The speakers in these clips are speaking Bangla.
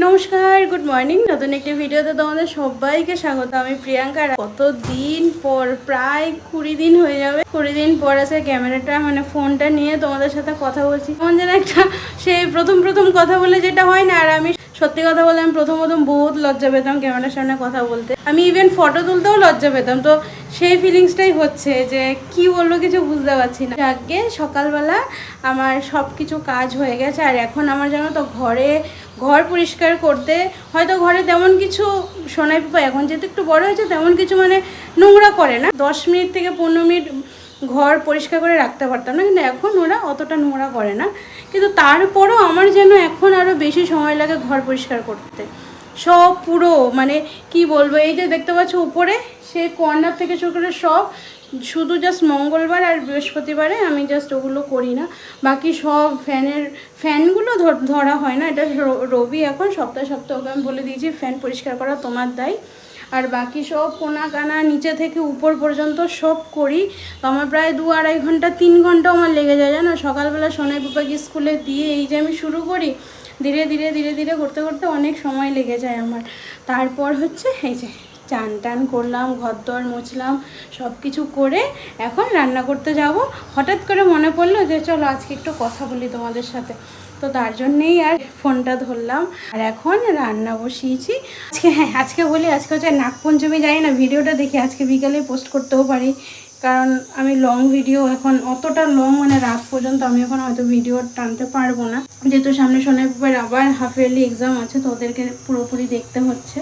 নমস্কার গুড মর্নিং নতুন একটি ভিডিওতে তোমাদের সবাইকে স্বাগত। আমি প্রিয়াঙ্কা কত দিন পর, প্রায় কুড়ি দিন হয়ে যাবে। কুড়ি দিন পর আছে ক্যামেরাটা মানে ফোনটা নিয়ে তোমাদের সাথে কথা বলছি। কেমন যেন একটা সেই প্রথম প্রথম কথা বলে যেটা হয় না, আর আমি সত্যি কথা বলে আমি প্রথম প্রথম বহুত লজ্জা পেতাম ক্যামেরার সামনে কথা বলতে। আমি ইভেন ফটো তুলতেও লজ্জা পেতাম। তো সেই ফিলিংসটাই হচ্ছে যে কি বলব কিছু বুঝতে পারছি না। আগে সকালবেলা আমার সব কিছু কাজ হয়ে গেছে, আর এখন আমার জানো তো ঘরে ঘর পরিষ্কার করতে, হয়তো ঘরে তেমন কিছু সোনাই পাপা এখন যেহেতু একটু বড় হয়েছে, তেমন কিছু মানে নোংরা করে না। দশ মিনিট থেকে পনেরো মিনিট ঘর পরিষ্কার করে রাখতে পারতাম না, কিন্তু এখন ওরা অতটা নোংরা করে না। কিন্তু তারপরও আমার যেন এখন আরও বেশি সময় লাগে ঘর পরিষ্কার করতে। সব পুরো মানে কি বলব, এই যে দেখতে পাচ্ছ উপরে, সেই কর্নার থেকে শুরু করে সব শুধু জাস্ট মঙ্গলবার আর বৃহস্পতিবারে আমি জাস্ট ওগুলো করি না। বাকি সব ফ্যানের, ফ্যানগুলো ধর- হয় না। এটা রবি এখন সপ্তাহে সপ্তাহে ওকে আমি বলে দিয়েছি, ফ্যান পরিষ্কার করা তোমার দায়। আর বাকি সব কোনা কানা নিচে থেকে উপর পর্যন্ত সব করি। তো আমার প্রায় দু আড়াই ঘণ্টা, তিন ঘন্টাও আমার লেগে যায়, জানো? সকালবেলা সোনাই বুপাকে স্কুলে দিয়ে এই যে আমি শুরু করি, ধীরে ধীরে ধীরে ধীরে করতে করতে অনেক সময় লেগে যায় আমার। তারপর হচ্ছে এই যে চান টান করলাম ঘর দর মুছলাম সব কিছু করে এখন রান্না করতে যাব। হঠাৎ করে মনে পড়ল যে, চলো আজকে একটু কথা বলি তোমাদের সাথে। তো তার জন্যেই আর ফোনটা ধরলাম। আর এখন রান্না বসিয়েছি। আজকে হ্যাঁ আজকে বলি, আজকে হচ্ছে নাগপঞ্চমী যাই না, ভিডিওটা দেখি আজকে বিকালে পোস্ট করতেও পারি। কারণ আমি লং ভিডিও এখন অতটা লং মানে রাত পর্যন্ত আমি এখন হয়তো ভিডিও টানতে পারব না। যেহেতু সামনে শোনার পর আবার হাফ ইয়ারলি এক্সাম আছে, তো ওদেরকে পুরোপুরি দেখতে হচ্ছে।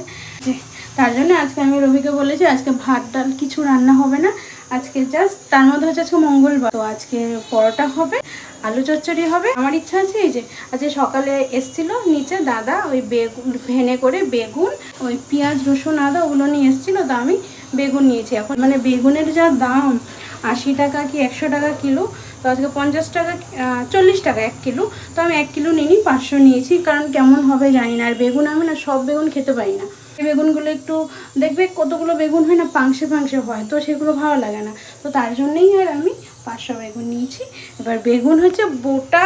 তার জন্য আজকে আমি রবিকে বলেছি আজকে ভাত, ডাল কিছু রান্না হবে না। আজকে জাস্ট তার মধ্যে হচ্ছে আজকে মঙ্গলবার। তো আজকে পরোটা হবে, আলু চচ্চড়ি হবে। আমার ইচ্ছা আছে এই যে, আজকে সকালে এসছিল নিচে দাদা ওই বেগুন, ভেনে করে বেগুন, ওই পেঁয়াজ, রসুন, আদা ওগুলো নিয়ে এসছিল, তো আমি বেগুন নিয়েছি। এখন মানে বেগুনের যা দাম, আশি টাকা কি একশো টাকা কিলো, তো আজকে পঞ্চাশ টাকা চল্লিশ টাকা এক কিলো, তো আমি এক কিলো নিইনি, পাঁচশো নিয়েছি, কারণ কেমন হবে জানি না। আর বেগুন আমি না সব বেগুন খেতে পারি না। এই বেগুনগুলো একটু দেখবে কতগুলো বেগুন হয় না পাংশে পাংশে হয়, তো সেগুলো ভালো লাগে না। তো তার জন্যই আর আমি পাঁচশো বেগুন নিয়েছি। এবার বেগুন হচ্ছে বোটা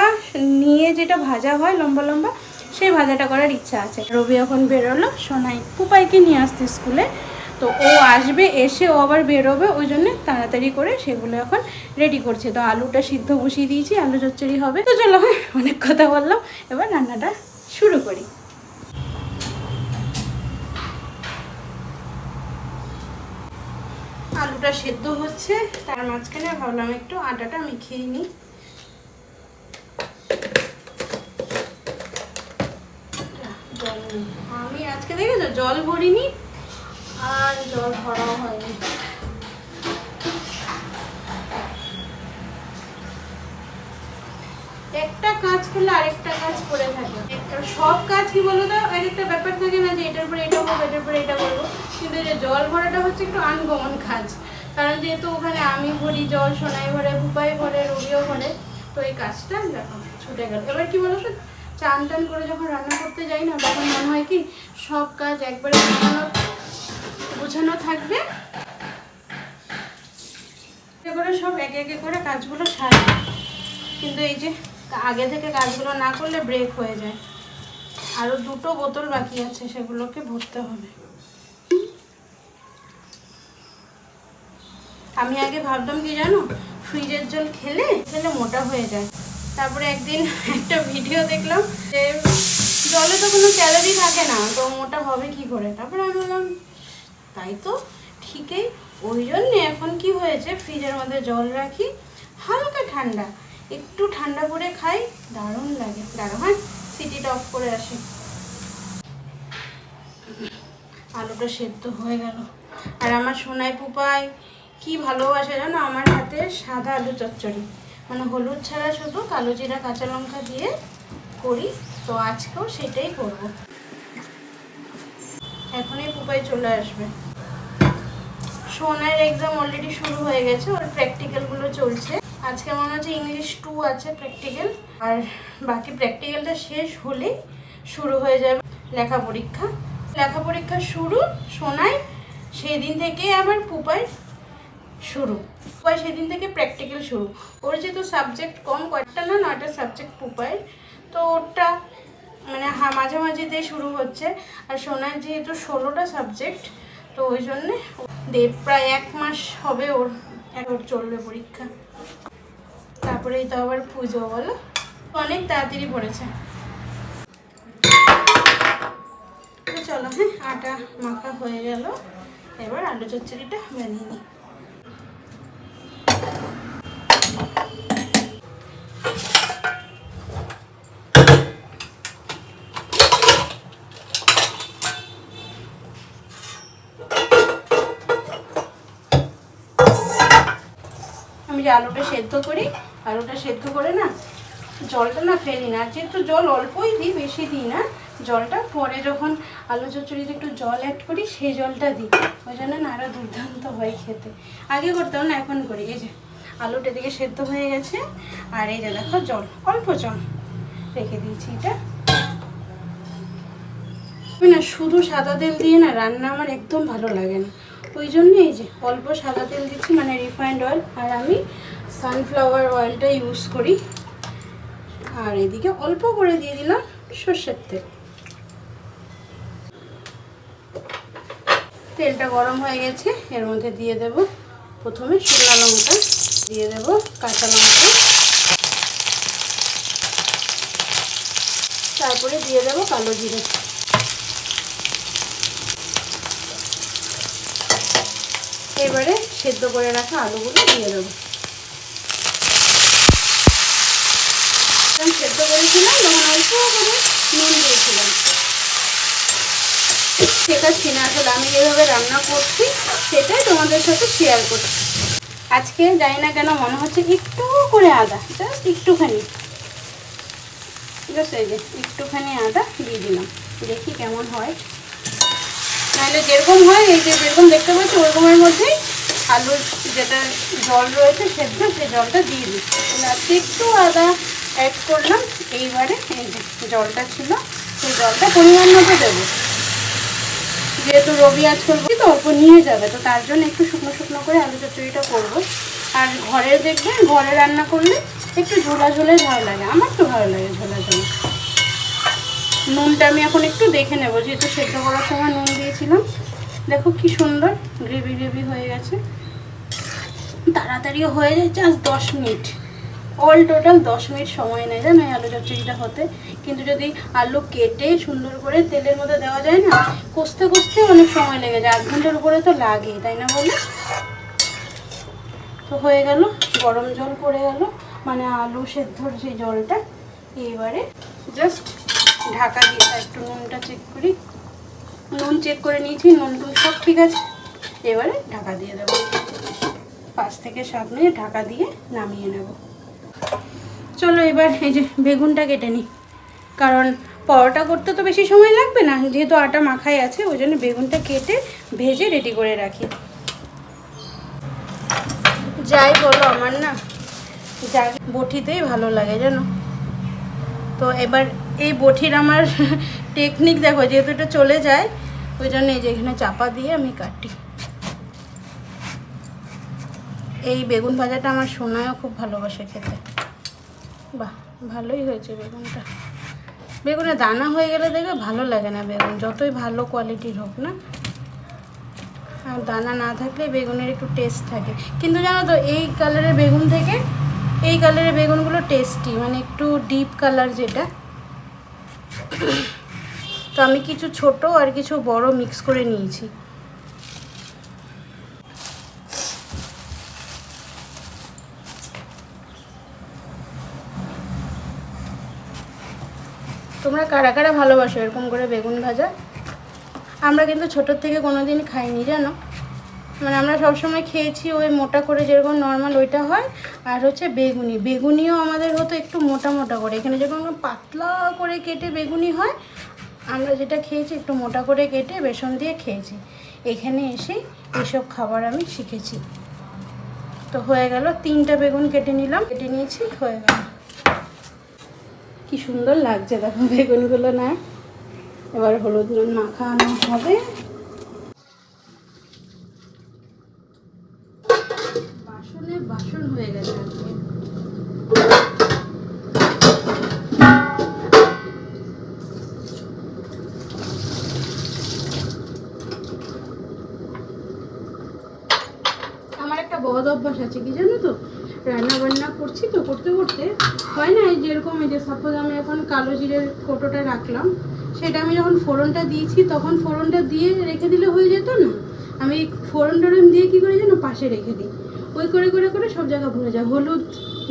নিয়ে যেটা ভাজা হয় লম্বা লম্বা, সেই ভাজাটা করার ইচ্ছা আছে। রবি এখন বেরোলো সোনাই পুপাইকে নিয়ে আসতে স্কুলে। তো ও আসবে, এসে ও আবার বেরোবে, ওই জন্য তাড়াতাড়ি করে সেগুলো এখন রেডি করছে। তো আলুটা সিদ্ধ বসিয়ে দিয়েছি, আলু চচ্চড়ি হবে। তো চলো, অনেক কথা বললাম। এবার রান্নাটা শুরু করি। আলুটা সেদ্ধ হচ্ছে। তার মাঝখানে ভাবলাম একটু আটাটা আমি খেয়ে নিই। আমি আজকে দেখেছ? জল ভরিনি। আর জল ভরাও হয়নি। একটা কাজ করলে আরেকটা কাজ করে থাকে। সব কাজ কি বলো তো এক একটা ব্যাপার থাকে না যে এটার পরে এটা করব এটার পরে এটা করব কিন্তু যে জল ভরাটা হচ্ছে একটু আনকমন কাজ। কারণ যেহেতু ওখানে আমি ভরি, জল সোনাই ভরে, বুপাই ভরে রবিও ভরে, তো এই কাজটা দেখো ছুটে গেল। এবার কি বলো চান টান করে যখন রান্না করতে যাই না, তখন মনে হয় কি, সব কাজ একবারে গোছানো থাকবে। এ করে সব একে একে করে কাজগুলো সারে। কিন্তু এই যে আগে থেকে কাজগুলো না করলে ব্রেক হয়ে যায়। আরও দুটো বোতল বাকি আছে, সেগুলোকে ভরতে হবে। আমি আগে ভাবতাম কি জানো? ফ্রিজের জল খেলে খেলে মোটা হয়ে যায়। তারপরে একদিন একটা ভিডিও দেখলাম যে জলে তো কোনো ক্যালোরি থাকে না, তো মোটা হবে কি করে? তারপরে আমি বললাম, তাই তো ঠিকই। ওই জন্যে এখন কি হয়েছে? ফ্রিজের মধ্যে জল রাখি, হালকা ঠান্ডা, একটু ঠান্ডা করে খাই, দারুণ লাগে। দারুণ হ্যাঁ সিটিটা অফ করে আসি। আলুটা সেদ্ধ হয়ে গেল। আর আমার সোনাই পুপাই কি ভালোবাসে জানো? আমার হাতে সাদা আলু চচ্চড়ি। মানে হলুদ ছাড়া শুধু কালো জিরা, কাঁচা লঙ্কা দিয়ে করি। তো আজকেও সেটাই করব। এখনই পুপাই চলে আসবে। সোনার এক্সাম অলরেডি শুরু হয়ে গেছে, ওর প্র্যাকটিক্যালগুলো চলছে। আজকে মনে হচ্ছে ইংলিশ টু আছে প্র্যাকটিক্যাল আর বাকি প্র্যাকটিক্যালটা শেষ হলেই শুরু হয়ে যাবে লেখা পরীক্ষা। লেখা পরীক্ষা শুরু সোনায় সেই দিন থেকেই আবার পুপাই শুরু। পুপাই সেদিন থেকে প্র্যাকটিক্যাল শুরু। ওর যেহেতু সাবজেক্ট কম কয়েকটা না, নয়টা সাবজেক্ট পুপাই তো ওরটা মানে হা- মাঝামাঝিতে শুরু হচ্ছে। আর সোনার যেহেতু ষোলোটা সাবজেক্ট তো ওই জন্যে দেড় প্রায় এক মাস হবে ওর ওর চলবে পরীক্ষা। তারপরেই তো আবার পুজো, বলো? অনেক তাড়াতাড়ি পড়েছে। চলো হ্যাঁ আটা মাখা হয়ে গেল। এবার আলু চচ্চড়িটা বানিয়ে নিই। যে আলুটা সেদ্ধ করি। আলুটা সেদ্ধ করে না জলটা না ফেলি না। যেহেতু জল অল্পই দিই, বেশি দিই না। জলটা পরে যখন আলু চচ্চড়িতে একটু জল অ্যাড করি, সেই জলটা দিই। ওই জন্য না আরও দুর্দান্ত হয় খেতে। আগে করতাম না, এখন করি। এই যে আলুটা দিকে সেদ্ধ হয়ে গেছে। আর এই যে দেখো জল, অল্প জল রেখে দিয়েছি এটা। না শুধু সাদা তেল দিয়ে না রান্না আমার একদম ভালো লাগে না। ওই জন্য এই যে অল্প সাদা তেল দিচ্ছি মানে রিফাইন্ড অয়েল আর আমি সানফ্লাওয়ার অয়েলটা ইউজ করি। আর এদিকে অল্প করে দিয়ে দিলাম সর্ষের তেল। তেলটা গরম হয়ে গেছে, এর মধ্যে দিয়ে দেব প্রথমে শুকনো লঙ্কা, দিয়ে দেব কাঁচা লঙ্কা। তারপরে দিয়ে দেব কালো জিরে। এবারে সেদ্ধ করে রাখা আলুগুলো দিয়ে দেবো। সেদ্ধ করেছিলাম তখন অল্প করে নুন দিয়েছিলাম। না আসলে আমি যেভাবে রান্না করছি, সেটাই তোমাদের সাথে শেয়ার করছি। আজকে জানি না কেন মনে হচ্ছে একটু করে আদা জাস্ট একটুখানি। জাস্ট এই যে একটুখানি আদা দিয়ে দিলাম। দেখি কেমন হয়। নাহলে যেরকম হয়, এই যে যেরকম দেখতে পাচ্ছি, ওরকমের মধ্যেই আলুর যেটা জল রয়েছে সেদ্ধ, সেই জলটা দিয়ে দিচ্ছি। আজকে একটু আদা অ্যাড করলাম, এইবারে এই যে জলটা ছিল, সেই জলটা পরিমাণ মতো দেবো। যেহেতু রবি আজ করব, তো অল্প নিয়ে যাবে, তো তার জন্য একটু শুকনো শুকনো করে আলু চচ্চড়িটা করব। আর ঘরে দেখবে ঘরে রান্না করলে একটু ঝোলা ঝোলে ভালো লাগে। আমার তো ভালো লাগে ঝোলা ঝোলা। নুনটা আমি এখন একটু দেখে নেব, যেহেতু সেদ্ধ করার সময় নুন দিয়েছিলাম। দেখো কি সুন্দর গ্রেভি গ্রেভি হয়ে গেছে। তাড়াতাড়িও হয়ে যায়, জাস্ট দশ মিনিট। অল টোটাল দশ মিনিট সময় নেয় জানো এই আলু চচ্চড়িটা হতে। কিন্তু যদি আলু কেটে সুন্দর করে তেলের মধ্যে দেওয়া যায় না, কষতে কষতে অনেক সময় লেগে যায়, আধ ঘণ্টার উপরে তো লাগে, তাই না বলে? তো হয়ে গেল, গরম জল পড়ে গেল মানে আলু সেদ্ধর যে জলটা, এইবারে জাস্ট ঢাকা দিয়ে একটু নুনটা চেক করি। নুন চেক করে নিয়েছি, নুন টুন সব ঠিক আছে। এবারে ঢাকা দিয়ে দেবো। পাঁচ থেকে সাত মিনিট ঢাকা দিয়ে নামিয়ে নেব। চলো এবার এই যে বেগুনটা কেটে নিই। কারণ পরোটা করতে তো বেশি সময় লাগবে না, যেহেতু আটা মাখাই আছে, ওই জন্য বেগুনটা কেটে ভেজে রেডি করে রাখি। যাই বলো আমার না, যাই, বটিতেই ভালো লাগে জানো। তো এবার এই বটির আমার টেকনিক দেখো, যেহেতু এটা চলে যায়, ওই জন্য এই যে এখানে চাপা দিয়ে আমি কাটি। এই বেগুন ভাজাটা আমার সোনায়ও খুব ভালোবাসে খেতে। বাহ, ভালোই হয়েছে বেগুনটা। বেগুনে দানা হয়ে গেলে দেখবে ভালো লাগে না বেগুন, যতই ভালো কোয়ালিটির হোক না। আর দানা না থাকলে বেগুনের একটু টেস্ট থাকে। কিন্তু জানো তো, এই কালারের বেগুন থেকে, এই কালারের বেগুনগুলো টেস্টি মানে একটু ডিপ কালার যেটা তো আমি কিছু ছোট আর কিছু বড় মিক্স করে নিয়েছি। তোমরা কারা কারা ভালোবাসো এরকম করে বেগুন ভাজা? আমরা কিন্তু ছোটোর থেকে কোনো দিন খাইনি, জানো? মানে আমরা সবসময় খেয়েছি ওই মোটা করে যেরকম নর্মাল ওইটা হয়, আর হচ্ছে বেগুনি। বেগুনিও আমাদের হতো একটু মোটা মোটা করে। এখানে যেরকম পাতলা করে কেটে বেগুনি হয়, আমরা যেটা খেয়েছি একটু মোটা করে কেটে বেসন দিয়ে খেয়েছি। এখানে এসে এসব খাবার আমি শিখেছি। তো হয়ে গেল, তিনটা বেগুন কেটে নিলাম। কেটে নিয়েছি, হয়ে গেল। কি সুন্দর লাগছে দেখো বেগুনগুলো না। এবার হলুদ মাখানো হবে বাসনে বাসন হয়ে গেছে আজকে বদ অভ্যাস আছে কি জানো তো রান্না বান্না করছি তো করতে করতে হয় না এই যেরকম এই যে সাপোজ আমি এখন কালো জিরের কোটোটা রাখলাম, সেটা আমি যখন ফোড়নটা দিয়েছি, তখন ফোড়নটা দিয়ে রেখে দিলে হয়ে যেত না? আমি ফোড়ন টোড়ন দিয়ে কী করে যেন পাশে রেখে দিই? ওই করে করে করে সব জায়গা ভরে যায়। হলুদ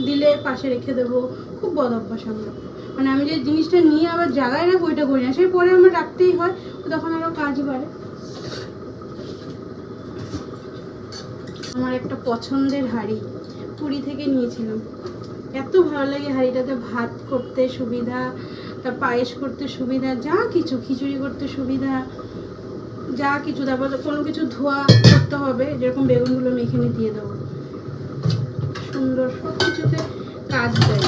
দিলে পাশে রেখে দেবো, খুব বদ অভ্যাস আমার। মানে আমি যে জিনিসটা নিয়ে আবার জায়গায় রাখব, ওইটা করি না। সেই পরে আমার রাখতেই হয়, তখন আরও কাজ বাড়ে। আমার একটা পছন্দের হাঁড়ি পুরী থেকে নিয়েছিলাম। এত ভালো লাগে হাঁড়িটাতে ভাত করতে সুবিধা তা পায়েস করতে সুবিধা, যা কিছু, খিচুড়ি করতে সুবিধা, যা কিছু, তারপর কোনো কিছু ধোয়া করতে হবে, যেরকম বেগুনগুলো আমি এখানে দিয়ে দেবো। সুন্দর সব কিছুতে কাজ দেয়।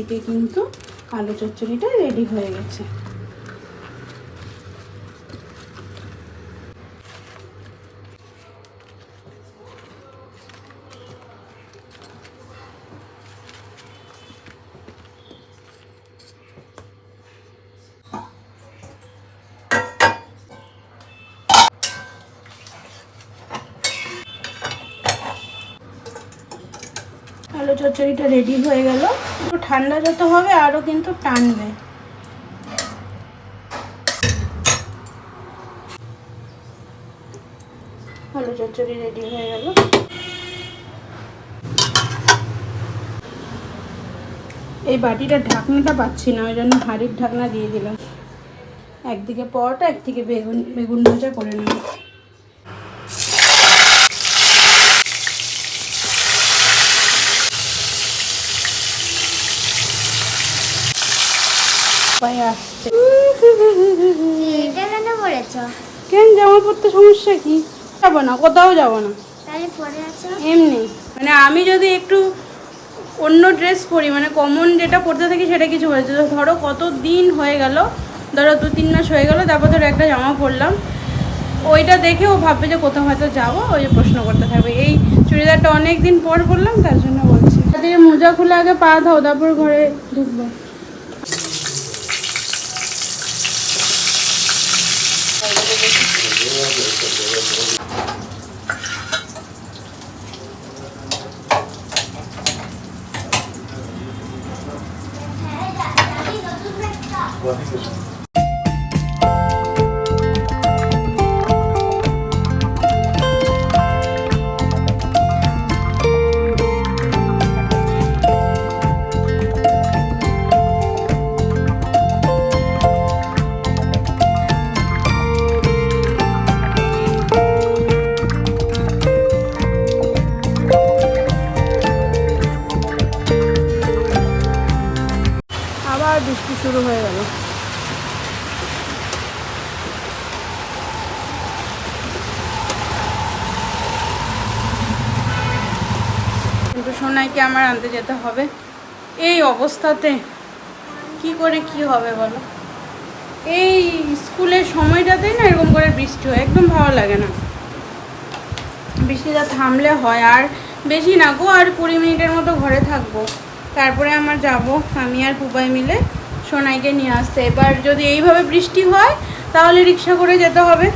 ওইদিকে কিন্তু আলু চচ্চড়িটা রেডি হয়ে গেছে। আলু চচ্চড়িটা রেডি হয়ে গেল। ঠান্ডা যত হবে আরও কিন্তু টানবে। আলু চচ্চড়ি রেডি হয়ে গেল। এই বাটিটার ঢাকনাটা পাচ্ছি না, ওই জন্য হাঁড়ির ঢাকনা দিয়ে দিলাম। একদিকে পরোটা, একদিকে বেগুন বেগুন ভাজা করে নেব। সবাই আসছে। কেন জামা সমস্যা কি? যাব না কোথাও যাব না। এমনি। মানে আমি যদি একটু অন্য ড্রেস পরি মানে কমন যেটা পরতে থাকি সেটা কিছু বলছে ধরো কত দিন হয়ে গেল ধরো দু তিন মাস হয়ে গেল তারপর ধরো একটা জামা পরলাম। ওইটা দেখে ও ভাববে যে কোথাও হয়তো যাব ওই যে প্রশ্ন করতে থাকবে। এই চুড়িদারটা অনেক দিন পর পরলাম তার জন্য বলছি। তাদের মোজা খুলে আগে পা দাও তারপর ঘরে ঢুকবো। Yeah, যেতে হবে। এই অবস্থাতে কি করে কি হবে বলো? এই স্কুলের সময়টাতেই না এরকম করে বৃষ্টি হয় একদম ভালো লাগে না। বৃষ্টিটা থামলে হয় আর বেশি না গো আর কুড়ি মিনিটের মতো ঘরে থাকব। তারপরে আমার যাব আমি আর পুপাই মিলে সোনাইকে নিয়ে আসতে। এবার যদি এইভাবে বৃষ্টি হয় তাহলে রিক্সা করে যেতে হবে।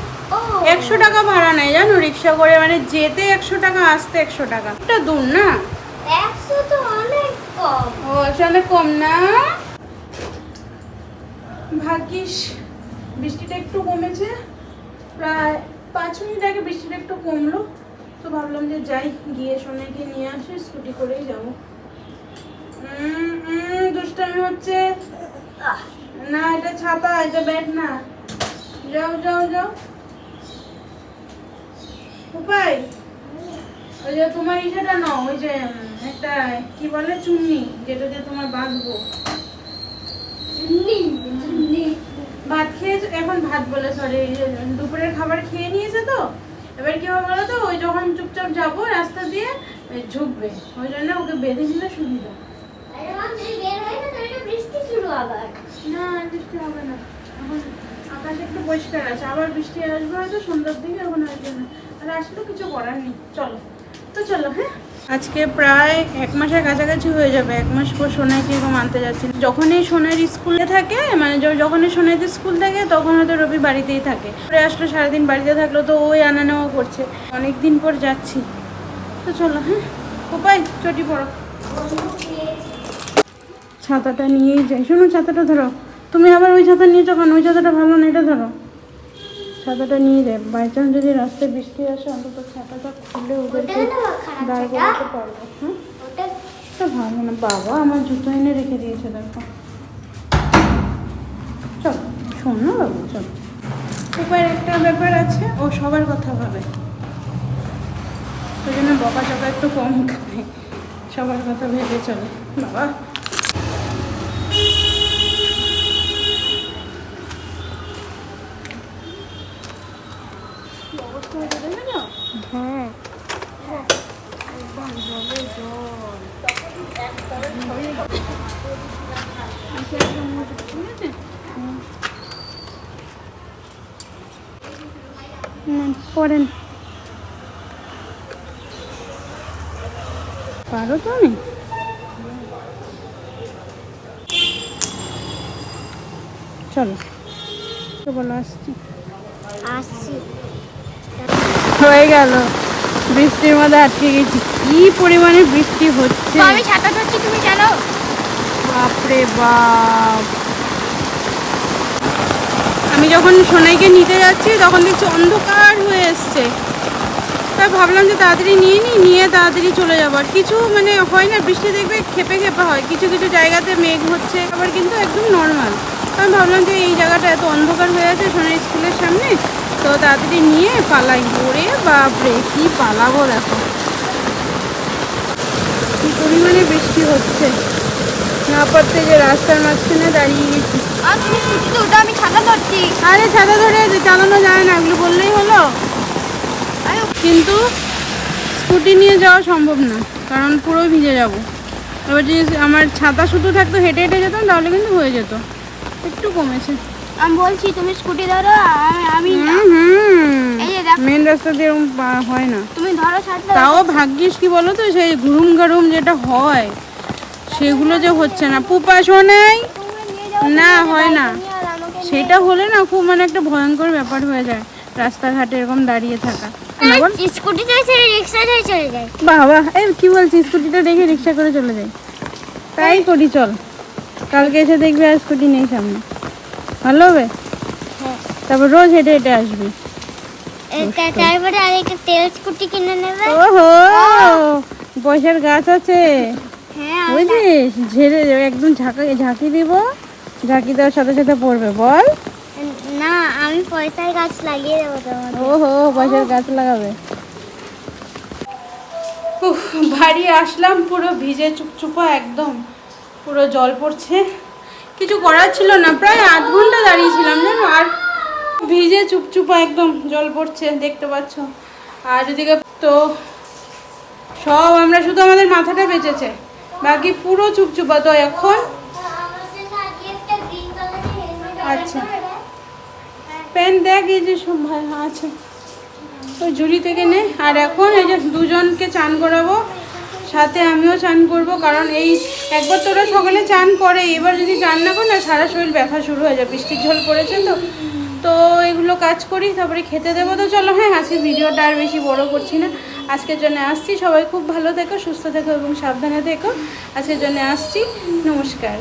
একশো টাকা ভাড়া নেয় জানো? রিক্সা করে মানে যেতে একশো টাকা আসতে একশো টাকা। দূর না? একশো তো কম না? বৃষ্টিটা একটু কমেছে। প্রায় পাঁচ মিনিট আগে বৃষ্টিটা একটু কমলো। তো ভাবলাম যে যাই, গিয়ে নিয়ে স্কুটি করেই যাব। হচ্ছে। না, এটা ছাতা, এটা না। যাও যাও যাও। উপায়? ওই যে তোমার ইসেটা নাও, ওই যে একটা কি বলে চুন্নি যেটা দিয়ে তোমার বাঁধবো। নি নি ভাত খেয়েছে এখন ভাত বলে সরি দুপুরের খাবার খেয়ে নিয়েছে তো। এবার কি হবে বলো তো ওই যখন চুপচাপ যাব রাস্তা দিয়ে ঝুঁকবে। ওই জন্য ওকে বেঁধে দিলে সুবিধা। না বৃষ্টি হবে না। এখন আকাশ একটু পরিষ্কার আছে আবার বৃষ্টি আসবে হয়তো সন্ধ্যার দিকে এখন ওই জন্য আর আসলেও কিছু করার নেই। চলো। তো চলো হ্যাঁ? আজকে প্রায় এক মাসের কাছাকাছি হয়ে যাবে, এক মাস পর সোনাইকে এরকম আনতে যাচ্ছি যখনই সোনার স্কুলে থাকে মানে যখনই সোনাইতে স্কুল থাকে, তখন হয়তো রবি বাড়িতেই থাকে। পরে আসলে, সারাদিন বাড়িতে থাকল, তো ওই আনা নেওয়া করছে। অনেক দিন পর যাচ্ছি। তো চলো হ্যাঁ? উপায়, চটি পড়ো ছাতাটা নিয়েই যাই। শোনো, ছাতাটা ধরো। তুমি আবার ওই ছাতা নিয়েছো কেন? ওই ছাতাটা ভালো না, এটা ধরো। ছাতাটা নিয়ে যাই। বাই চান্স যদি রাস্তায় বৃষ্টি আসে অন্তত ছাতাটা খুলে ওদেরকে দাঁড়? করাতে পারব? হ্যাঁ ওটা ভালো না। বাবা আমার জুতো এনে রেখে দিয়েছে দেখো। চল শোন না বাবু চল। উপায়ের একটা ব্যাপার আছে ও সবার কথা ভাবে। ওই জন্য বকা চকা একটু কম খায় সবার কথা ভেবে চলে। বাবা কি অবস্থা হয়েছে দেখেছ? হ্যাঁ পড়েন। পারো তো আমি? চলো। তো বলো আসছি। আসছি। হয়ে গেল। বৃষ্টির মধ্যে আটকে গেছি। কি পরিমাণে বৃষ্টি হচ্ছে? আমি ছাতা ধরছি তুমি জানো বাপরে বাপ। আমি যখন সোনাইকে নিতে যাচ্ছি, তখন দেখছি অন্ধকার হয়ে এসছে। তাই ভাবলাম যে তাড়াতাড়ি নিয়ে নিই, নিয়ে তাড়াতাড়ি চলে যাব। আর কিছু মানে হয় না, বৃষ্টি দেখবে খেপে খেপে হয়। কিছু কিছু জায়গাতে মেঘ হচ্ছে, আবার কিন্তু একদম নর্মাল আমি ভাবলাম যে এই জায়গাটা এত অন্ধকার হয়ে আছে সোনাই স্কুলের সামনে, তো তাড়াতাড়ি নিয়ে পালাই। ওরে বাপরে, কি পালাবো দেখো। কি পরিমাণে বৃষ্টি হচ্ছে। না পারতে যে রাস্তার মাঝখানে দাঁড়িয়ে গেছি। আর তুমি স্কুটিতে ওটা আমি ছাতা ধরছি। আরে ছাতা ধরে চালানো যায় না এগুলো বললেই হলো। কিন্তু স্কুটি নিয়ে যাওয়া সম্ভব না কারণ পুরো ভিজে যাব। এবার যদি আমার ছাতা শুধু থাকতো হেঁটে হেঁটে যেতাম তাহলে কিন্তু হয়ে যেত। একটু কমেছে। আমি বলছি তুমি স্কুটি ধরো আমি মেন রাস্তা দিয়ে হয় না। তুমি ধরো তাও ভাগ্যিস কি বলো তো সেই ঘুরুম ঘারুম যেটা হয় সেগুলো যে হচ্ছে না। পুপা শোনাই না হয় না। সেটা হলে না খুব মানে একটা ভয়ঙ্কর ব্যাপার হয়ে যায় রাস্তাঘাটে এরকম দাঁড়িয়ে থাকা। স্কুটিতে ছেড়ে রিক্সা ছেড়ে চলে যায়। বাবা এই কি বলছিস? স্কুটিটা রেখে রিক্সা করে চলে যাই তাই করি চল। কালকে এসে দেখবি আর স্কুটি নেই সামনে। ভালো হবে? হ্যাঁ। তারপর রোজ হেঁটে হেঁটে আসবি। তারপরে আর একটা তেল স্কুটি কিনে নেবে। ওহো! পয়সার গাছ আছে। বুঝিস ঝেড়ে একদম ঝাঁকা ঝাঁকি দিব ঝাঁকি দেওয়ার সাথে সাথে পড়বে বল। না আমি পয়সার গাছ লাগিয়ে দেবো তোমার ওহো পয়সার গাছ লাগাবে। উফ, বাড়ি আসলাম পুরো ভিজে চুপচুপা একদম পুরো জল পড়ছে। কিছু করার ছিল না প্রায় আধ ঘণ্টা দাঁড়িয়েছিলাম জানো? আর ভিজে চুপচুপা একদম জল পড়ছে দেখতে পাচ্ছ। আর এদিকে তো সব আমরা শুধু আমাদের মাথাটা বেঁচেছে। বাকি পুরো চুপচুপা তো এখন? আচ্ছা। প্যান্ট দেখ, এই যে সব ভাই আছে। তো ঝুড়ি থেকে নে। আর এখন এই যে দুজনকে চান করাবো, সাথে আমিও চান করব, কারণ এই একবার তোরা সকালে চান করে, এবার যদি চান না করে, না, সারা শরীর ব্যথা শুরু হয়ে যায়, বৃষ্টির ঝোল পড়েছে তো। তো এগুলো কাজ করি, তারপরে খেতে দেবো তো, চলো হ্যাঁ আজকে ভিডিওটা আর বেশি বড় করছি না। আজকের জন্য আসছি। সবাই খুব ভালো থেকো, সুস্থ থেকো এবং সাবধানে থেকো। আজকের জন্য আসছি। নমস্কার।